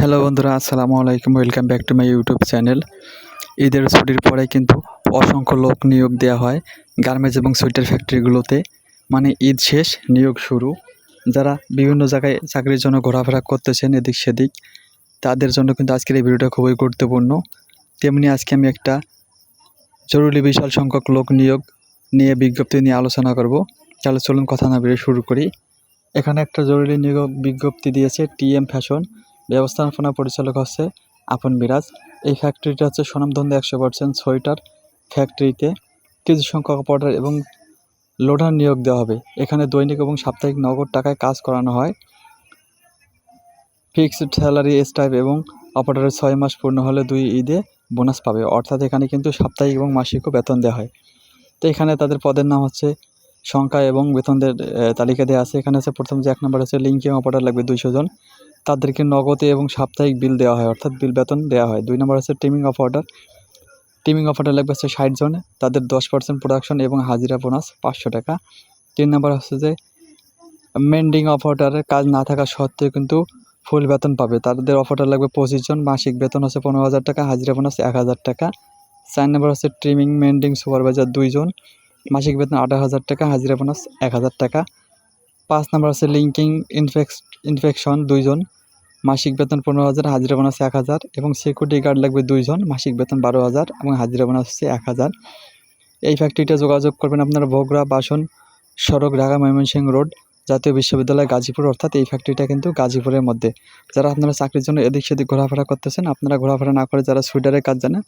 Hello বন্ধুরা, আসসালামু আলাইকুম। Welcome back to my YouTube channel ঈদের ছুটির পরে কিন্তু অসংখ্য লোক নিয়োগ দেওয়া হয় গার্মেন্টস এবং সোয়েটার ফ্যাক্টরিগুলোতে। মানে ঈদ শেষ, নিয়োগ শুরু। যারা বিভিন্ন জায়গায় চাকরির জন্য ঘোরাফেরা করতেছেন এদিক সেদিক, তাদের জন্য কিন্তু আজকের এই ভিডিওটা খুবই গুরুত্বপূর্ণ। তেমনি আজকে আমি একটা জরুরি বিশাল সংখ্যক লোক নিয়োগ নিয়ে বিজ্ঞপ্তি নিয়ে আলোচনা করব। তাহলে চলুন কথা না বেরিয়ে শুরু করি। এখানে একটা জরুরি নিয়োগ বিজ্ঞপ্তি দিয়েছে টিএম ফ্যাশন। ব্যবস্থাপনা পরিচালক হচ্ছে আপন বিরাজ। এই ফ্যাক্টরিটা হচ্ছে সুনামধন্য একশো পার্সেন্ট সোয়েটার ফ্যাক্টরিতে কিছু সংখ্যক অপারেটর এবং লোডার নিয়োগ দেওয়া হবে। এখানে দৈনিক এবং সাপ্তাহিক নগদ টাকায় কাজ করানো হয়। ফিক্সড স্যালারি স্টাইপ এবং অপারেটারের ছয় মাস পূর্ণ হলে দুই ঈদে বোনাস পাবে। অর্থাৎ এখানে কিন্তু সাপ্তাহিক এবং মাসিকও বেতন দেওয়া হয়। তো এখানে তাদের পদের নাম হচ্ছে সংখ্যা এবং বেতনদের তালিকা দেওয়া আছে। এখানে হচ্ছে প্রথম যে এক নম্বর হচ্ছে লিঙ্কিং অপারেটর লাগবে দুইশো জন। তাদেরকে নগদে এবং সাপ্তাহিক বিল দেওয়া হয়, অর্থাৎ বিল বেতন দেওয়া হয়। দুই নম্বর হচ্ছে timing of order. Timing of order লাগবে হচ্ছে ষাট জনে, তাদের দশ পার্সেন্ট প্রোডাকশন এবং হাজিরা বোনাস পাঁচশো টাকা। তিন নম্বর হচ্ছে যে মেন্ডিং অফ অর্ডারের কাজ না থাকা সত্ত্বেও কিন্তু ফুল বেতন পাবে। তাদের অফ অর্ডার লাগবে পঁচিশ জন, মাসিক বেতন হচ্ছে পনেরো হাজার টাকা, হাজিরা বোনাস এক হাজার টাকা। চার নম্বর হচ্ছে ট্রিমিং মেন্ডিং সুপারভাইজার দুইজন মাসিক বেতন আঠারো হাজার টাকা, হাজিরা বোনাস এক হাজার টাকা। পাঁচ নম্বর হচ্ছে লিঙ্কিং ইনফেক্স ইনফেকশন দুইজন মাসিক বেতন পনেরো হাজার, হাজিরা বোনাস এক হাজার এবং সিকিউরিটি গার্ড লাগবে দুইজন, মাসিক বেতন বারো হাজার এবং হাজিরা বোনাস হচ্ছে এক হাজার। এই ফ্যাক্টরিটা যোগাযোগ করবেন আপনারা বগুড়া বাসন সড়ক ঢাকা ময়মনসিংহ রোড, জাতীয় বিশ্ববিদ্যালয় গাজীপুর, অর্থাৎ এই ফ্যাক্টরিটা কিন্তু গাজীপুরের মধ্যে। যারা আপনারা চাকরির জন্য এদিক সেদিক ঘোরাফেরা করতেছেন, আপনারা ঘোরাফেরা না করে যারা সুইটারের কাজ জানেন,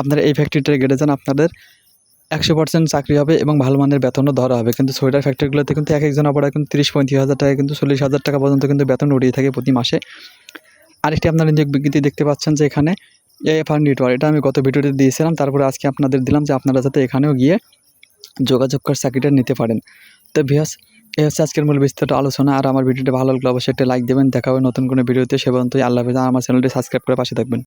আপনারা এই ফ্যাক্টরিটায় গেটে যান আপনাদের একশো পার্সেন্ট চাকরি হবে এবং ভালো মানের বেতনও ধরা হবে। কিন্তু সোয়েটার ফ্যাক্টরিগুলোতে কিন্তু এক একজন অপরা কিন্তু তিরিশ পঁয়ত্রিশ হাজার টাকা কিন্তু চল্লিশ হাজার টাকা পর্যন্ত কিন্তু বেতন উঠিয়ে থাকে প্রতি মাসে। আরেকটি আপনারা নিয়োগ বিজ্ঞপ্তি দেখতে পাচ্ছেন যে এখানে এএফআর নেটওয়ার্ক। এটা আমি গত ভিডিওতে দিয়েছিলাম, তারপরে আজকে আপনাদের দিলাম যে আপনারা যাতে এখানেও গিয়ে যোগাযোগ করে চাকরিটা নিতে পারেন। তো ভিয়াস এই হচ্ছে আজকের মূল বিস্তারিত আলোচনা। আর আমার ভিডিওটা ভালো লাগলে অবশ্যই একটা লাইক দেবেন। দেখা হবে নতুন কোনো ভিডিওতে। সে পর্যন্তই আল্লাহ আমার চ্যানেলটি সাবস্ক্রাইব করে পাশে থাকবেন।